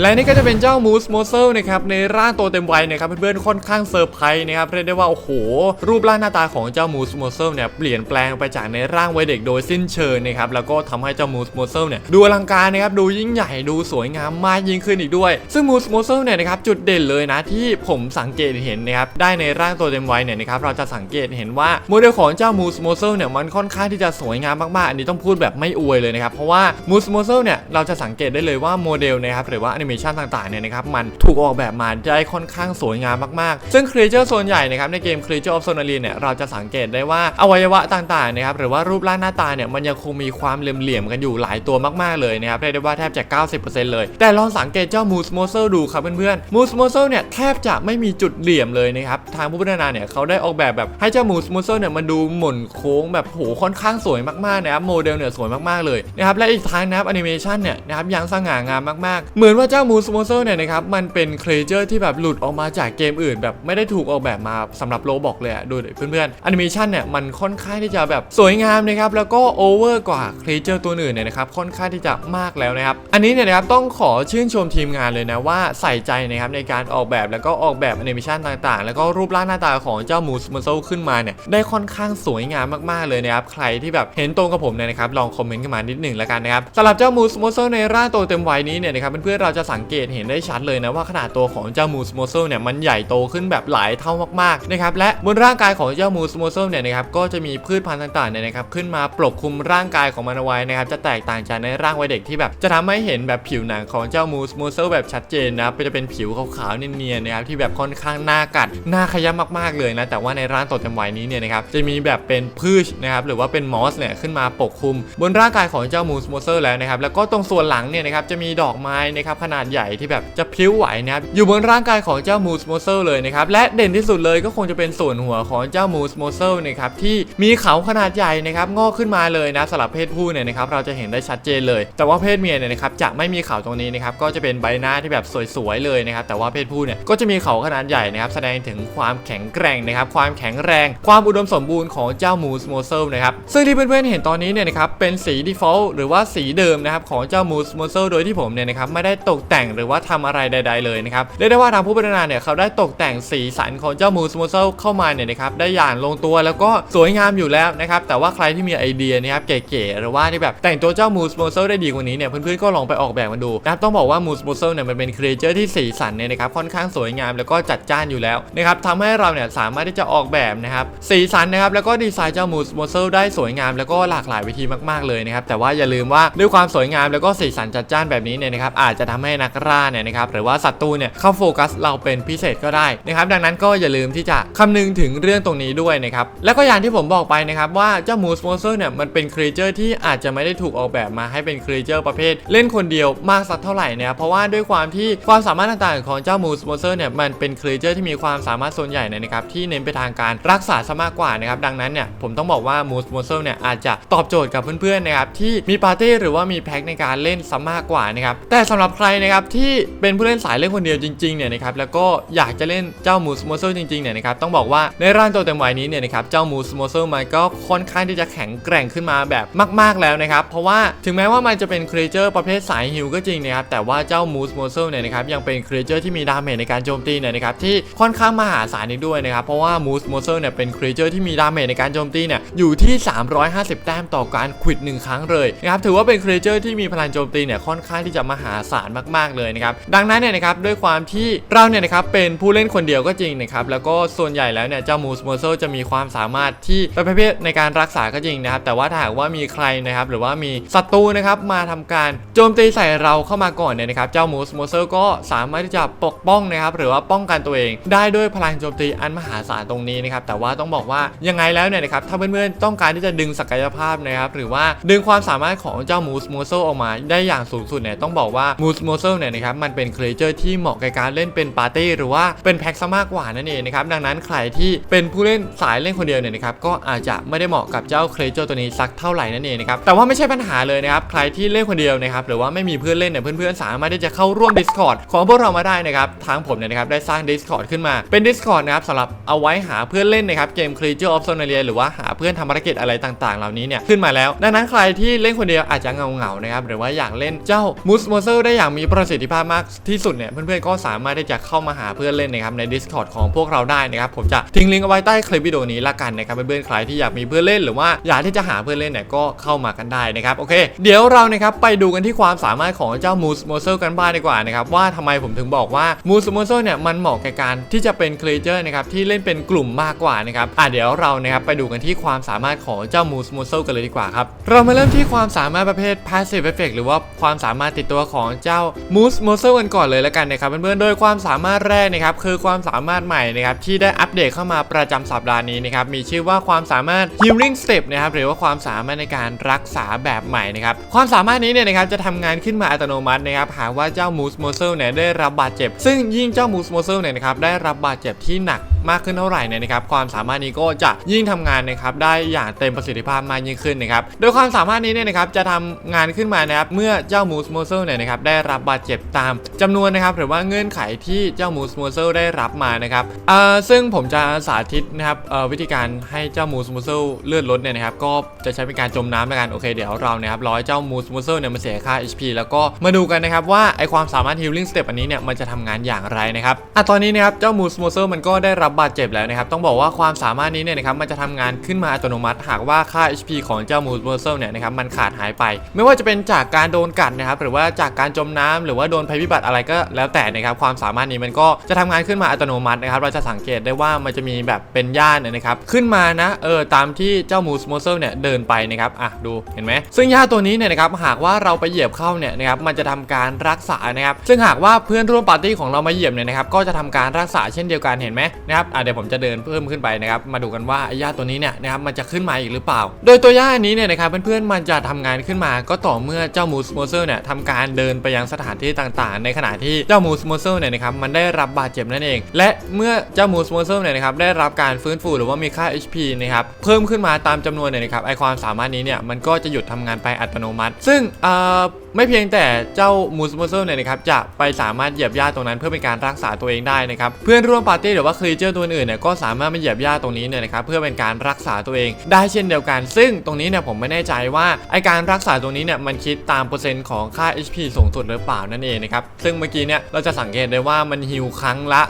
และนี่ก็จะเป็นเจ้ามูสโมเซลนะครับในร่างตัวเต็มวัยนะครับเพื่อนๆค่อนข้างเซอร์ไพรส์นะครับเรียกได้ว่าโอ้โห รูปร่างหน้าตาของเจ้ามูสโมเซลเนี่ยเปลี่ยนแปลงไปจากในร่างวัยเด็กโดยสิ้นเชิงนะครับแล้วก็ทำให้เจ้ามูสโมเซลเนี่ยดูอลังการนะครับดูยิ่งใหญ่ดูสวยงามมากยิ่งขึ้นอีกด้วย ซึ่งมูสโมเซลเนี่ยนะครับจุดเด่นเลยนะที่ผมสังเกตเห็นนะครับได้ในร่างตัวเต็มวัยเนี่ยนะครับเราจะสังเกตเห็นว่าโมเดลของเจ้ามูสโมเซลเนี่ยมันค่อนข้างที่จะสวยงามมากๆอันนี้ต้องพูดแบบไม่อวยเลยนะครับเพราะว่ามูสโมเซลเนี่ยเราจะสังเกตได้เลยว่าโมเดลนะครับหรือว่าอนิเมชันต่างๆเนี่ยนะครับมันถูกออกแบบมาได้ค่อนข้างสวยงามมากๆ ซึ่งครีเจอร์ส่วนใหญ่นะครับในเกม Creature of s o n a l i n เนี่ยเราจะสังเกตได้ว่าอวัยวะต่างๆนะครับหรือว่ารูปร่างหน้าตาเนี่ยมันยังคงมีความเหลี่ยมๆกันอยู่หลายตัวมากๆเลยนะครับเรียกได้ว่าแทบจะ 90%เลย แต่ลองสังเกตเจ้ามูสโมเซลดูครับเพื่อนๆมูสโมเซลเนี่ยแทบจะไม่มีจุดเหลี่ยมเลยนะครับทางผู้พัฒนาเนี่ยเขาได้ออกแบบแบบให้เจ้ามูสโมเซลเนี่ยมันดูหม่นโค้งแบบโหค่อนข้างสวยมากๆนะครับโมเดลเนี่ยสวยมากๆเลยนะครับและอีกทางนะครับแอนิเมชันเนี่ยนะครับยังสง่างามมากๆ เหมือนว่าเจ้ามูสโมเซลเนี่ยนะครับมันเป็นครีเจอร์ที่แบบหลุดออกมาจากเกมอื่น แบบไม่ได้ถูกออกแบบมาสำหรับโลบอกเลยอะดูดิเพื่อนๆแอนิเมชันเนี่ยมันค่อนข้างที่จะแบบสวยงามนะครับแล้วก็โอเวอร์กว่าครีเจอร์ตัวอื่นเนี่ยนะครับค่อนข้างที่จะมากแล้วนะครับอันนี้เนี่ยนะครับต้องขอชื่นชมทีมงานเลยนะว่าใส่ใจนะครับในการออกแบบแล้วก็ออกแบบแอนิเมชันต่างๆ แล้วก็รูปร่างหน้าตาของเจ้ามูสโมเซลขึ้นมาเนี่ยได้ค่อนข้างสวยงามมากๆเลยนะครับใครที่แบบเห็นตรงกับผมเนี่ยนะครับลองคอมเมนต์กันมานิดหนึ่งแล้วกันนะครับสำหรับเจ้ามูสโมเซลในร่างตัวเต็มวัยนี้เนี่ยนะครับเพื่อนๆเราจะสังเกตเห็นได้ชัดเลยนะว่าขนาดตัวของเจ้ามูสโมเซลเนี่ยมันใหญ่โตขึ้นแบบหลายเท่ามากๆนะครับและบนร่างกายของเจ้ามูสโมเซลเนี่ยนะครับก็จะมีพืชพันธุ์ต่างๆเนี่ยนะครับขึ้นมาปกคลุมร่างกายของมันเอาไว้นะครับจะแตกต่างจากในร่างวัยเด็กที่แบบ จะทำให้เห็นแบบผิวหนังของเจ้ามูสโมเซลแบบชัดเจนนะจะเป็นผิวขาวๆเนียนๆนะครับที่แบบค่อนข้างน่ากัดน่าขย้ำมากๆเลยนะแต่ว่าในร่างตัวเต็มวัยนี้เนี่ยนะครับจะมีแบบเป็นพืชนะครับหรือว่าเป็นมอสเนี่ยขึ้นมาปกคลุม บนร่างกายของเจ้ามูสโมเซอร์แล้วนะครับแล้วก็ตรงส่วนหลังเนี่ยนะครับจะมีดอกไม้นะครับขนาดใหญ่ที่แบบจะพิ้วไหวนะครับอยู่บนร่างกายของเจ้ามูสโมเซอร์เลยนะครับและเด่นที่สุดเลยก็คงจะเป็นส่วนหัวของเจ้ามูสโมเซอร์นะครับที่มีเขาขนาดใหญ่นะครับงอกขึ้นมาเลยนะสำหรับเพศผู้เนี่ยนะครับเราจะเห็นได้ชัดเจนเลย แต่ว่าเพศเมียเนี่ยนะครับจะไม่มีเขาตรงนี้นะครับก็จะเป็นใบหน้าที่แบบสวยๆเลยนะครับแต่ว่าเพศผู้เนี่ยก็จะมีเขาขนาดใหญ่นะครับแสดงถึงความแข็งแกร่งนะครับความแข็งแรง ความอุดมสมบูรณ์ของเจ้ามูสโมเซลนะครับซึ่งที่เพื่อนๆเห็นตอนนี้เนี่ยนะครับเป็นสี default หรือว่าสีเดิมนะครับของเจ้ามูสโมเซลโดยที่ผมเนี่ยนะครับไม่ได้ตกแต่งหรือว่าทำอะไรใด ๆ เลยนะครับเรียกได้ว่าทางผู้พัฒนาเนี่ยเขาได้ตกแต่งสีสันของเจ้ามูสโมเซลเข้ามาเนี่ยนะครับได้อย่างลงตัวแล้วก็สวยงามอยู่แล้วนะครับแต่ว่าใครที่มีไอเดียนะครับเก๋ๆหรือว่าที่แบบแต่งตัวเจ้ามูสโมเซลได้ดีกว่านี้เนี่ยเพื่อนๆก็ลองไปออกแบบมาดูนะครับต้องบอกว่ามูสโมเซลเนี่ยมันเป็นครีเอเจอร์ที่สีสันเนี่ยนะครับค่อนข้างสวยงามแล้วก็จัดจ้านอยู่แล้วนะครับทำให้เราเนี่ยสามารถที่จะออกแบบนะครับสีสันนะครับแล้วก็ดีไซน์เจ้ามูสโมเซลได้สวยงามแล้วก็หลากหลายวิธีมากๆเลยนะครับแต่ว่าอย่าลืมว่าด้วยความสวยงามแล้วก็สีสันจัดจ้านแบบนี้เนี่ยนะครับอาจจะทำใให้นักล่าเนี่ยนะครับหรือว่าศัตรูเนี่ยเข้าโฟกัสเราเป็นพิเศษก็ได้นะครับดังนั้นก็อย่าลืมที่จะคำนึงถึงเรื่องตรงนี้ด้วยนะครับแล้วก็อย่างที่ผมบอกไปนะครับว่าเจ้ามูสโมเซลเนี่ยมันเป็นครีเจอร์ที่อาจจะไม่ได้ถูกออกแบบมาให้เป็นครีเจอร์ประเภท เล่นคนเดียวมากสักเท่าไหร่เนะครับเพราะว่าด้วยความที่ความสามารถต่างๆของเจ้ามูสโมเซลเนี่ยมันเป็นครีเจอร์ที่มีความสามารถส่วนใหญ่เนี่ยนะครับที่เน้นไปทางการรักษาซะมากกว่านะครับดังนั้นเนี่ยผมต้องบอกว่ามูสโมเซลเนี่ยอาจจะตอบโจทย์กับเพื่อนๆนะครับที่มีปาร์ตี้หรือว่ามีแพ็คในการเล่นซะมากกว่านะครับแต่สำหรับใครนะครับที่เป็นผู้เล่นสายเล่นคนเดียวจริงๆเนี่ยนะครับแล้วก็อยากจะเล่นเจ้ามูสโมเซลจริงๆเนี่ยนะครับต้องบอกว่าในร่างตัวเต็มวัยนี้เนี่ยนะครับเจ้ามูสโมเซลมันก็ค่อนข้างที่จะแข็งแกร่งขึ้นมาแบบมาก ๆแล้วนะครับเพราะว่าถึงแม้ว่ามันจะเป็นครีเจอร์ประเภทสายฮิวก็จริงนะครับแต่ว่าเจ้ามูสโมเซลเนี่ยนะครับยังเป็นครีเจอร์ที่มีดาเมจในการโจมตีเนี่ยนะครับที่ค่อนข้างมหาศาลอีกด้วยนะครับเพราะว่ามูสโมเซลเนี่ยเป็นครีเจอร์ที่มีดาเมจในการโจมตีเนี่ยอยู่ที่ 350 แต้มต่อการควิดหนึ่งครั้งเลยนะครับถือว่าเป็นครีเจอร์ที่มีพลังโจมตีเนี่ยค่อนข้างที่จะมหาศาลมาก ๆเลยนะครับดังนั้นเนี่ยนะครับด้วยความที่เราเนี่ยนะครับเป็นผู้เล่นคนเดียวก็จริงนะครับแล้วก็ส่วนใหญ่แล้วเนี่ยเจ้ามูสโมเซลจะมีความสามารถที่เป็นประเภทในการรักษาก็จริงนะครับ แต่ว่าถ้าหากว่ามีใครนะครับหรือว่ามีศัตรูนะครับมาทำการโจมตีใส่เราเข้ามาก่อนเนี่ยนะครับเจ้ามูสโมเซลก็สามารถที่จะปกป้องนะครับหรือว่าป้องกันตัวเอง ได้ด้วยพลังโจมตีอันมหาศาลตรงนี้นะครับแต่ว่าต้องบอกว่ายังไงแล้วเนี่ยนะครับถ้าเพื่อนๆต้องการที่จะดึงศักยภาพนะครับหรือว่าดึงความสามารถของเจ้ามูสโมเซลออกมาได้อย่างสูงสุดเนี่ยต้องบอกว่ามูสโมมเซลเนี่ยนะครับมันเป็นครีเจอร์ที่เหมาะกับการเล่นเป็นปาร์ตี้หรือว่าเป็นแพ็กซะมากกว่านั่นเองนะครับดังนั้นใครที่เป็นผู้เล่นสายเล่นคนเดียวเนี่ยนะครับก็อาจจะไม่ได้เหมาะกับเจ้าครีเจอร์ตัวนี้สักเท่าไหร่นั่นเองนะครับแต่ว่าไม่ใช่ปัญหาเลยนะครับใครที่เล่นคนเดียวนะครับหรือว่าไม่มีเพื่อนเล่นเนี่ยเพื่อนๆสามารถที่จะเข้าร่วม Discord ของพวกเรามาได้นะครับทางผมเนี่ยนะครับได้สร้าง Discord ขึ้นมาเป็น Discord นะครับสำหรับเอาไว้หาเพื่อนเล่นนะครับเกม Creature of Sonalia หรือว่าหาเพื่อนทำภารกิจอะไรต่างๆ เหล่านี้เนี่ยขึ้นมาแล้ว ดังนั้นใครที่เล่นคนเดียวอาจจะเงาๆนะครับหรือว่าอยากเล่นเจ้ามูสโมเซอร์ได้อย่างมีประสิทธิภาพมากที่สุดเนี่ยเพื่อนๆก็สามารถที่จะเข้ามาหาเพื่อนเล่นนะครับใน Discord ของพวกเราได้นะครับผมจะทิ้งลิงก์เอาไว้ใต้คลิปวิดีโอนี้ละกันนะครับเพื่อนๆใครที่อยากมีเพื่อนเล่นหรือว่าอยากที่จะหาเพื่อนเล่นเนี่ยก็เข้ามากันได้นะครับโอเค เดี๋ยวเรานะครับไปดูกันที่ความสามารถของเจ้ามูสโมเซลกันบ้างดีกว่านะครับว่าทำไมผมถึงบอกว่ามูสโมเซลเนี่ยมันเหมาะแก่การที่จะเป็นครีเจอร์นะครับที่เล่นเป็นกลุ่มมากกว่านะครับอะเดี๋ยวเรานะครับไปดูกันที่ความสามารถของเจ้ามูสโมเซลกันเลยดีกว่าครับเรามาเริ่มที่ความสามารถประเภท passive effect หรือว่าความสามารถติดตัวของเจ้ามูสโมเซลกันก่อนเลยแล้วกันนะครับเพื่อนๆโดยความสามารถแรกนะครับคือความสามารถใหม่นะครับที่ได้อัปเดตเข้ามาประจำสัปดาห์นี้นะครับมีชื่อว่าความสามารถ healing step นะครับหรือว่าความสามารถในการรักษาแบบใหม่นะครับความสามารถนี้เนี่ยนะครับจะทำงานขึ้นมาอัตโนมัตินะครับหากว่าเจ้ามูสโมเซลเนี่ยได้รับบาดเจ็บ ซึ่งยิ่งเจ้ามูสโมเซลเนี่ยนะครับได้รับบาดเจ็บที่หนักมากขึ้นเท่าไหร่เนี่ยนะครับความสามารถนี้ก็จะยิ่งทำงานนะครับได้อย่างเต็มประสิทธิภาพมากยิ่งขึ้นนะครับโดยความสามารถนี้เนี่ยนะครับจะทำงานขึ้นมานะครับเมื่อเจ้ามูสโมเซลเนี่ยนะครับได้รับบาดเจ็บตามจำนวนนะครับหรือว่าเงื่อนไขที่เจ้ามูสโมเซลได้รับมานะครับซึ่งผมจะสาธิตนะครับวิธีการให้เจ้ามูสโมเซลเลือดลดเนี่ยนะครับก็จะใช้เป็นการจมน้ำแล้วกันโอเคเดี๋ยวเรานะครับร้อยเจ้ามูสโมเซลเนี่ยมาเสียค่า HP แล้วก็มาดูกันนะครับว่าไอความสามารถ healing step อันนี้เนี่ยมันจะทำงานอย่างไรนะครับอะตอนนี้นะครับเจ้ามูสโมเซลมันก็ได้รับบาดเจ็บแล้วนะครับต้องบอกว่าความสามารถนี้เนี่ยนะครับมันจะทำงานขึ้นมาอัตโนมัติ หากว่าค่า HP ของเจ้ามูสโมเซลเนี่ยนะครับมันขาดหายไป ไม่ว่าจะเป็นจากการโดนกัดนะครับหรือว่าจากการจมน้ำหรือว่าโดนภัยพิบัติอะไรก็แล้วแต่นะครับความสามารถนี้มันก็จะทำงานขึ้นมาอัตโนมัตินะครับเราจะสังเกตได้ว่ามันจะมีแบบเป็นย่านนะครับขึ้นมานะเออตามที่เจ้ามูสโมเซลเนี่ยเดินไปนะครับอะดูเห็นไหมซึ่งย่าตัวนี้เนี่ยนะครับหากว่าเราไปเหยียบเข้าเนี่ยนะครับมันจะทำการรักษานะครับซึ่งหากว่าเพื่อนร่วมปาร์ตี้ของเรามาเหยียบเนี่ยนะครับก็จะทำการรักษาเช่นเดียวกันเห็นไหมนะครับอะเดี๋ยวผมจะเดินเพิ่มขึ้นไปนะครับมาดูกันว่าย่าตัวนี้เนี่ยนะครับมันจะขึ้นมาอีกหรือเปล่า โดยตัวย่าอันนี้เนี่ยนะครับเพื่อนๆมันจะทำงานขึ้นมาก็ต่อเมื่อเจ้ามูสโมเซลเนี่ยทำการเดินไปยังสถานที่ต่างๆ ในขณะที่เจ้ามูสโมเซลเนี่ยนะครับมันได้รับบาดเจ็บนั่นเอง และเมื่อเจ้ามูสโมเซลเนี่ยนะครับได้รับการฟื้นฟูหรือว่ามีค่า HP นะครับเพิ่มขึ้นมาตามจำนวนเนี่ยนะครับไอความสามารถนี้เนี่ยมันก็จะหยุดทำงานไปอัตโนมัติ ซึ่งเอ่อไม่เพียงแต่เจ้ามูสโมเซลเนี่ยนะครับจะไปสามารถเหยียบหญ้าตรงนั้นเพื่อเป็นการรักษาตัวเองได้นะครับเพื่อนร่วมปาร์ตี้หรือว่าครีเจอร์ตัวอื่นเนี่ยก็สามารถมาเหยียบหญ้าตรงนี้เนี่ยนะครับเพื่อเป็นการรักษาตัวเองได้เช่นเดียวกัน ซึ่งตรงนี้เนี่ยผมไม่แน่ใจว่าไอการรักษาตรงนี้เนี่ยมันคิดตามเปอร์เซ็นต์ของค่า HP สูงสุดหรือเปล่านั่นเองนะครับซึ่งเมื่อกี้เนี่ยเราจะสังเกตได้ว่ามันฮิวครั้งละ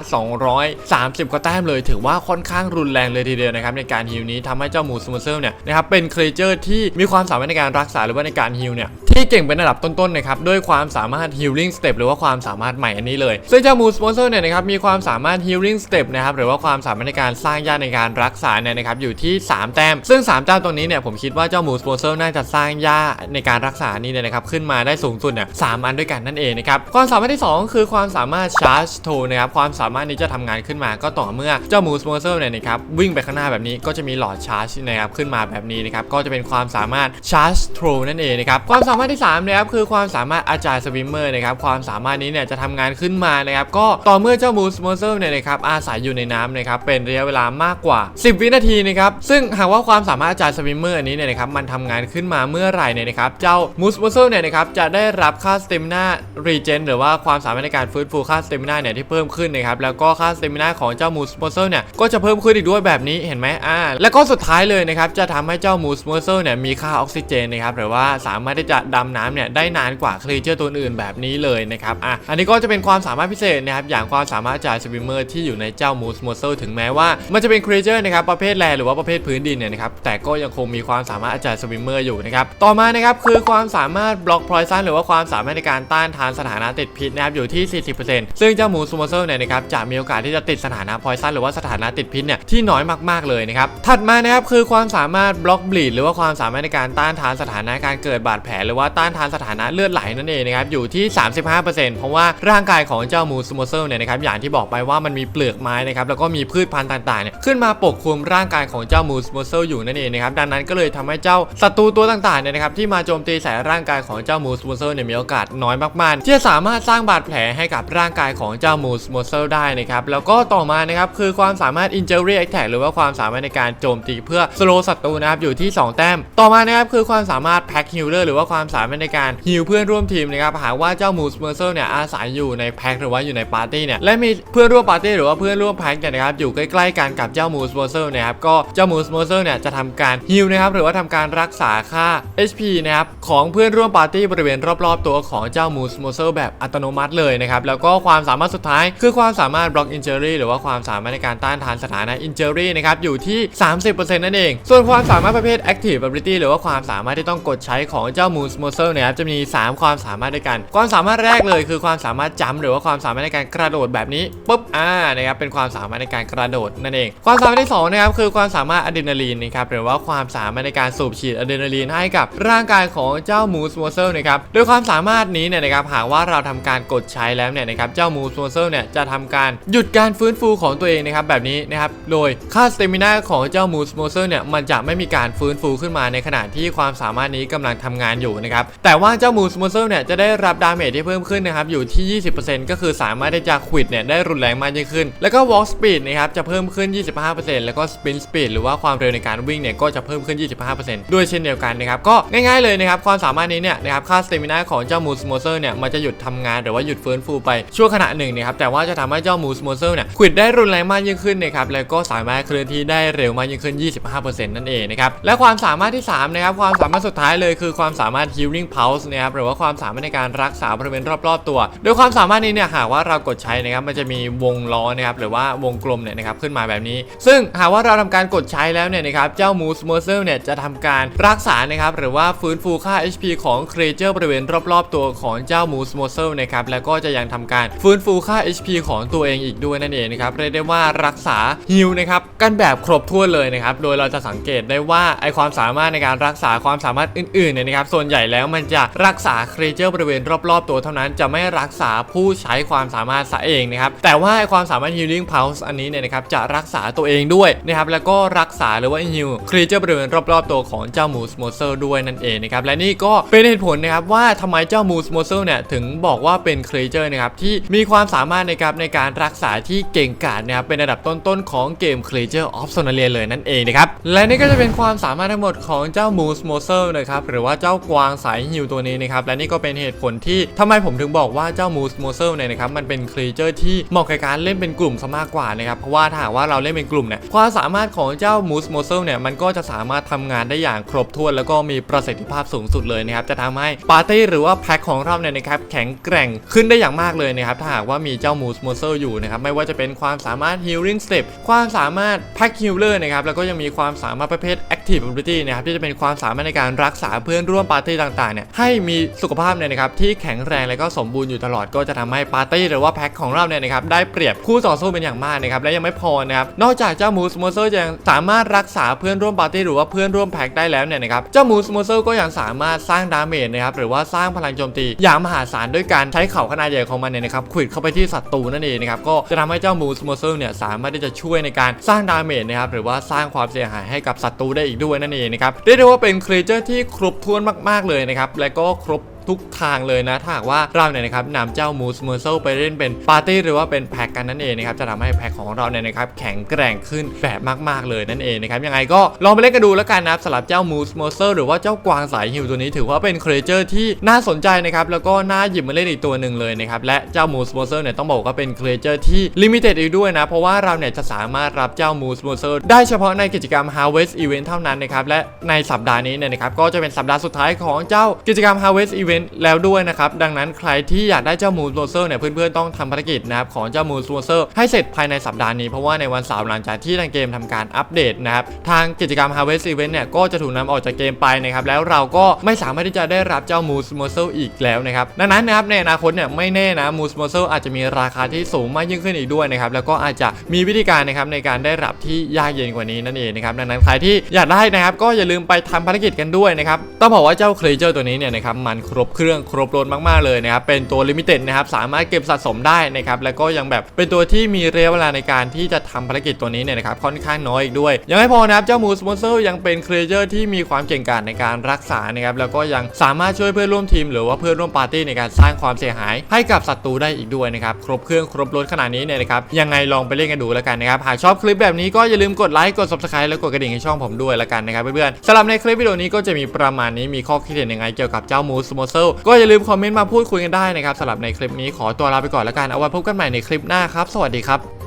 230 กว่าแต้มเลย ถือว่าค่อนข้างรุนแรงเลยทีเดียวนะครับในการฮิวนี้ทำให้เจ้ามูสโมเซลเนี่ยนะครับเป็นครีเจอร์ที่มีความสามารถในการรักษาหรือว่าในการฮิวเนี่ยที่เก่งเป็นระดับต้นๆนะครับด้วยความสามารถ healing step หรือว่าความสามารถใหม่อันนี้เลยซึ่งเจ้ามูสโมเซลเนี่ยนะครับมีความสามารถ healing step นะครับหรือว่าความสามารถในการสร้างยาในการรักษาเนี่ยนะครับอยู่ที่ 3 แต้ม ซึ่ง 3 แต้มตรงนี้เนี่ยผมคิดว่าเจ้ามูสโมเซลน่าจะสร้างยาในการรักษานี่เนี่ยนะครับขึ้นมาได้สูงสุดเนี่ยสามอันด้วยกันนั่นเองนะครับความสามารถที่ 2 คือความสามารถ charge to นะครับความสามารถนี้จะทำงานขึ้นมาก็ต่อเมื่อเจ้ามูสโมเซลเนี่ยนะครับวิ่งไปข้างหน้าแบบนี้ก็จะมีหลอด charge นะครับขึ้นมาแบบนี้นะครับก็จะเป็นความสามารถ charge to นั่นเองนะครับความสามารถที่3นะครับคืือความสามารถอาจารย์สวิมเมอร์นะครับความสามารถนี้เนี่ยจะทำงานขึ้นมานะครับก็ต่อเมื่อเจ้ามูสโมเซลเนี่ยนะครับอาศัยอยู่ในน้ำนะครับเป็นระยะเวลามากกว่า 10 วินาทีนะครับซึ่งหากว่าความสามารถอาจารย์สวิมเมอร์อันนี้เนี่ยนะครับมันทำงานขึ้นมาเมื่อไหร่เนี่ยนะครับเจ้ามูสโมเซลเนี่ยนะครับจะได้รับค่าสเตมินารีเจนหรือว่าความสามารถในการฟื้นฟูค่าสเตมินาเนี่ยที่เพิ่มขึ้นนะครับแล้วก็ค่าสเตมินาของเจ้ามูสโมเซลเนี่ยก็จะเพิ่มขึ้นอีกด้วยแบบนี้เห็นไหมอ่าแล้วก็สุดท้ายเลยนะครับจะทำให้เจ้ามูสโมเซลเนี่ยมีค่าออกซิเจนนะครับหรือว่าสามารถที่จะดำน้ำเนี่ยได้นานกว่าครีเจอร์ตัวอื่นแบบนี้เลยนะครับอะอันนี้ก็จะเป็นความสามารถพิเศษนะครับอย่างความสามารถจ่ายสวิมเมอร์ที่อยู่ในเจ้ามูสโมเซลถึงแม้ว่ามันจะเป็นครีเจอร์นะครับประเภทแรหรือว่าประเภทพื้นดินเนี่ยนะครับแต่ก็ยังคงมีความสามารถจ่ายสวิมเมอร์อยู่นะครับต่อมานะครับคือความสามารถบล็อกพอยซันหรือว่าความสามารถในการต้านทานสถานะติดพิษนะครับอยู่ที่ 40%ซึ่งเจ้ามูสโมเซลเนี่ยนะครับจะมีโอกาสที่จะติดสถานะพอยซันหรือว่าสถานะติดพิษเนี่ยที่น้อยมากๆเลยนะครับถัดมานะครับคือความสามารถบล็อกบลีดหรือว่าความสามารถในการต้านทานสถานะการเกิดบาดแผลหรือว่าต้านทานสถานะเลือดไหลนั่นเองนะครับอยู่ที่ 35%เพราะว่าร่างกายของเจ้ามูสโมเซลเนี่ยนะครับอย่างที่บอกไปว่ามันมีเปลือกไม้นะครับแล้วก็มีพืชพันธุ์ต่างๆเนี่ยขึ้นมาปกคลุมร่างกายของเจ้ามูสโมเซลอยู่นั่นเองนะครับดังนั้นก็เลยทำให้เจ้าศัตรูตัวต่างๆเนี่ยนะครับที่มาโจมตีใส่ร่างกายของเจ้ามูสโมเซลเนี่ยมีโอกาสน้อยมากๆ ที่จะสามารถสร้างบาดแผลให้กับร่างกายของเจ้ามูสโมเซลได้นะครับแล้วก็ต่อมานะครับคือความสามารถ injury attack หรือว่าความสามารถในการโจมตีเพื่อ slow ศัตรูนะครับอยู่ที่ 2 แต้ม ต่อมานะครับคือความสามารถ pack healer หรือว่าความสามารถในการฮิลเพื่อนร่วมทีมนะครับหากว่าเจ้ามูสเมอร์เซอร์เนี่ยอาศัยอยู่ในแพ็คหรือว่าอยู่ในปาร์ตี้เนี่ยและมีเพื่อนร่วมปาร์ตี้หรือว่าเพื่อนร่วมแพ็คเนี่ยนะครับอยู่ใกล้ๆกันกับเจ้ามูสเมอร์เซอร์นะครับก็เจ้ามูสเมอร์เซอร์เนี่ยจะทำการฮิลนะครับหรือว่าทำการรักษาค่า HP นะครับของเพื่อนร่วมปาร์ตี้บริเวณรอบๆ ตัวของเจ้ามูสเมอร์เซอร์แบบอัตโนมัติเลยนะครับแล้วก็ความสามารถสุดท้ายคือความสามารถบล็อกอินเจอรี่หรือว่าความสามารถในการต้านทานสถานะอินเจอรี่นะครับอยู่ที่ 30%นั่นเอง ส่วนความสามารถประเภท Active Ability หรือว่าความสามารถที่ต้องกดใช้ของเจ้ามูสเมอร์เซอร์เนี่ยครับจะมีี3 ความสามารถด้วยกัน ความสามารถแรกเลยคือความสามารถจัมหรือว่าความสามารถในการกระโดดแบบนี้ปุ๊บอ่านะครับเป็นความสามารถในการกระโดดนั่นเอง ความสามารถที่สองนะครับคือความสามารถอะดรีนาลีนนะครับหรือว่าความสามารถในการสูบฉีดอะดรีนาลีนให้กับร่างกายของเจ้ามูสเมอเซอร์นะครับโดยความสามารถนี้เนี่ยนะครับหากว่าเราทำการกดใช้แล้วเนี่ยนะครับเจ้ามูสเมอเซอร์เนี่ยจะทำการหยุดการฟื้นฟูของตัวเองนะครับแบบนี้นะครับโดยค่าสเตมินาของเจ้ามูสเมอเซอร์เนี่ยมันจะไม่มีการฟื้นฟูขึ้นมาในขณะที่ความสามารถนี้กำลังทำงานอยู่นะครับแต่ว่าเจ้าามูสเมอร์เซอร์เนี่ยจะได้รับดาเมจที่เพิ่มขึ้นนะครับอยู่ที่ 20%ก็คือสามารถที่จะควิดเนี่ยได้รุนแรงมากยิ่งขึ้น แล้วก็ walk speed นะครับจะเพิ่มขึ้น 25%แล้วก็ sprint speed หรือว่าความเร็วในการวิ่งเนี่ยก็จะเพิ่มขึ้น 25%ด้วยเช่นเดียวกันนะครับก็ง่ายๆเลยนะครับความสามารถนี้เนี่ยนะครับค่าสเตมินาของเจ้ามูสเมอร์เซอร์เนี่ยมันจะหยุดทำงานหรือว่าหยุดฟื้นฟูไปชั่วขณะหนึ่งนะครับแต่ว่าจะทำให้เจ้ามูสเมอร์เซอร์เนี่ยควิดได้รุนแรงมากยิ่งขึ้นนะครับแล้วก็สามารถเคลื่อนที่ได้เร็วมากยิ่งขึ้น 25%นั่นเองนะครับและความสามารถที่3นะครับความสามารถสุดท้ายเลยคือความสามารถ healing pulse นะครับหรือว่าความสามารถในการรักษาบริเวณรอบๆตัว โดยความสามารถนี้เนี่ยหากว่าเรากดใช้นะครับมันจะมีวงล้อนะครับหรือว่าวงกลมเนี่ยนะครับขึ้นมาแบบนี้ ซึ่งหากว่าเราทำการกดใช้แล้วเนี่ยนะครับเจ้า moose mercer เนี่ยจะทำการรักษานะครับหรือว่าฟื้นฟูค่า HP ของ creature บริเวณรอบๆ ตัวของเจ้า moose mercer นะครับแล้วก็จะยังทำการฟื้นฟูค่า HP ของตัวเองอีกด้วยนั่นเองนะครับเรียกได้ว่ารักษา heal นะครับกันแบบครบถ้วนเลยนะครับโดยเราจะสังเกตได้ว่าไอความสามารถในการรักษาความสามารถอื่นๆเนี่ยนะครับส่วนใหญ่แล้วมันจะรักษา creature บริเวณรอบๆ ตัวเท่านั้นจะไม่รักษาผู้ใช้ความสามารถซะเองนะครับแต่ว่าความสามารถ healing pulse อันนี้เนี่ยนะครับจะรักษาตัวเองด้วยนะครับแล้วก็รักษาหรือว่า heal creature บริเวณรอบๆ ตัวของเจ้า moose moser ด้วยนั่นเองนะครับและนี่ก็เป็นเหตุผลนะครับว่าทำไมเจ้า moose moser เนี่ยถึงบอกว่าเป็น creature นะครับที่มีความสามารถนะครับในการรักษาที่เก่งกาจนะครับเป็นระดับต้นๆของเกม creature of Sonalia เลยนั่นเองนะครับและนี่ก็จะเป็นความสามารถทั้งหมดของเจ้า moose moser นะครับหรือว่าเจ้ากวางสายฮิวตัวนี้นะครับและนี่ก็เป็นเหตุผลที่ทำไมผมถึงบอกว่าเจ้า moose moser เนี่ยนะครับมันเป็น creature ที่เหมาะกับการเล่นเป็นกลุ่มซะมากกว่านะครับเพราะว่าถ้าหากว่าเราเล่นเป็นกลุ่มเนี่ยความสามารถของเจ้า moose moser เนี่ยมันก็จะสามารถทำงานได้อย่างครบถ้วน แล้วก็มีประสิทธิภาพสูงสุดเลยนะครับจะทำให้ปาร์ตี้หรือว่าแพ็คของเราเนี่ยนะครับแข็งแกร่งขึ้นได้อย่างมากเลยนะครับถ้าหากว่ามีเจ้า moose moser อยู่นะครับไม่ว่าจะเป็นความสามารถ healing step ความสามารถ pack healer นะครับแล้วก็ยังมีความสามารถประเภท active ability นะครับที่จะเป็นความสามารถในการรักษาเพื่อนร่วมปาร์ตี้ต่างๆเนี่ยให้มีสุขภาพเนี่ยนะครับที่แข็งแรงและก็สมบูรณ์อยู่ตลอดก็จะทำให้ปาร์ตี้หรือว่าแพ็คของเราเนี่ยนะครับได้เปรียบคู่ต่อสู้เป็นอย่างมากนะครับและยังไม่พอนะครับนอกจากเจ้ามูสโมเซอร์ยังสามารถรักษาเพื่อนร่วมปาร์ตี้หรือว่าเพื่อนร่วมแพ็คได้แล้วเนี่ยนะครับเจ้ามูสโมเซอร์ก็ยังสามารถสร้างดาเมจนะครับหรือว่าสร้างพลังโจมตีอย่างมหาศาลด้วยการใช้เข่าขนาดใหญ่ของมันเนี่ยนะครับขวิดเข้าไปที่ศัตรูนั่นเองนะครับก็จะทำให้เจ้ามูสโมเซอร์เนี่ยสามารถที่จะช่วยในการสร้างดาเมจนะครับหรือว่าสร้างความเสียหายให้กับศัตรูได้อีกด้วยนั่นเองนะครับเรียกได้ว่าเป็นครีเจอร์ที่ครบถ้วนมากๆเลยนะครับและก็ครบ ทุกทางเลยนะ ถ้าหากว่าเราเนี่ยนะครับนำเจ้ามูสเมอร์เซลไปเล่นเป็นปาร์ตี้หรือว่าเป็นแพ็กกันนั่นเองนะครับจะทำให้แพ็กของเราเนี่ยนะครับแข็งแกร่งขึ้นแบบมาก ๆเลยนั่นเองนะครับยังไงก็ลองไปเล่นกันดูแล้วกันนะครับสำหรับเจ้ามูสเมอร์เซลหรือว่าเจ้ากวางสายฮิวตัวนี้ถือว่าเป็นครีเจอร์ที่น่าสนใจนะครับแล้วก็น่าหยิบมาเล่นอีกตัวหนึ่งเลยนะครับและเจ้ามูสเมอร์เซลเนี่ยต้องบอกว่าเป็นครีเจอร์ที่ลิมิเต็ดอีกด้วยนะเพราะว่าเราเนี่ยจะสามารถรับเจ้ามูสเมอร์เซลได้เฉพาะในกิจกรรม Harvest Event เท่านั้นนะครับและในสัปดาห์นี้เนี่ยนะครับก็จะเป็นสัปดาห์สุดท้ายของเจ้ากิจกรรม Harvest Event แล้วด้วยนะครับดังนั้นใครที่อยากได้เจ้ามูนโรเซอร์เนี่ยเพื่อนๆต้องทำภารกิจนะครับของเจ้ามูนโรเซอร์ให้เสร็จภายในสัปดาห์นี้เพราะว่าในวันเสาร์หลังจากที่ทางเกมทำการอัปเดตนะครับทางกิจกรรม Harvest Event เนี่ยก็จะถูกนำออกจากเกมไปนะครับแล้วเราก็ไม่สามารถที่จะได้รับเจ้ามูนโรเซอร์อีกแล้วนะครับดังนั้นนะครับในอนาคตเนี่ยไม่แน่นะมูนโรเซอร์อาจจะมีราคาที่สูงมากยิ่งขึ้นอีกด้วยนะครับแล้วก็อาจจะมีวิธีการนะครับในการได้รับที่ยากเย็นกว่านี้นั่นเองนะครับดังนั้นใครที่อยากได้นะครับก็อย่าลืมไปทำภารกิจกันด้วยนะครับต้องบอกว่าเจ้าครีเจอร์ตัวนี้เนี่ยนะครับมันครบเครื่องครบรถมากๆเลยนะครับเป็นตัวลิมิเต็ดนะครับสามารถเก็บสะสมได้นะครับแล้วก็ยังแบบเป็นตัวที่มีระยะเวลาในการที่จะทำภารกิจตัวนี้เนี่ยนะครับค่อนข้างน้อยอีกด้วย ยังไม่พอนะครับเจ้ามูสมอนเซอร์ยังเป็นครีเจอร์ที่มีความเก่งกาจในการรักษานะครับแล้วก็ยังสามารถช่วยเพื่อนร่วมทีม หรือว่าเพื่อนร่วมปาร์ตี้ในการสร้างความเสียหาย ให้กับศัตรูได้อีกด้วยนะครับครบเครื่องครบรถขนาดนี้เนี่ยนะครับยังไงลองไปเล่นกันดูแล้วกันนะครับหากชอบคลิปแบบนี้ก็อย่าลืมกดไลค์กด subscribe แล้วกดกระดิ่งให้ช่องผมด้วยแล้วกันนะครับเพื่อนๆสำหรับในคลิปวิดีโอนี้ก็จะมีประมาณนี้มีข้อคิดเห็นยังไงเกี่ยวกับเจ้ามูสมอนเซ Puzzle ก็อย่าลืมคอมเมนต์มาพูดคุยกันได้นะครับสำหรับในคลิปนี้ขอตัวลาไปก่อนแล้วกันเอาไว้พบกันใหม่ในคลิปหน้าครับ สวัสดีครับ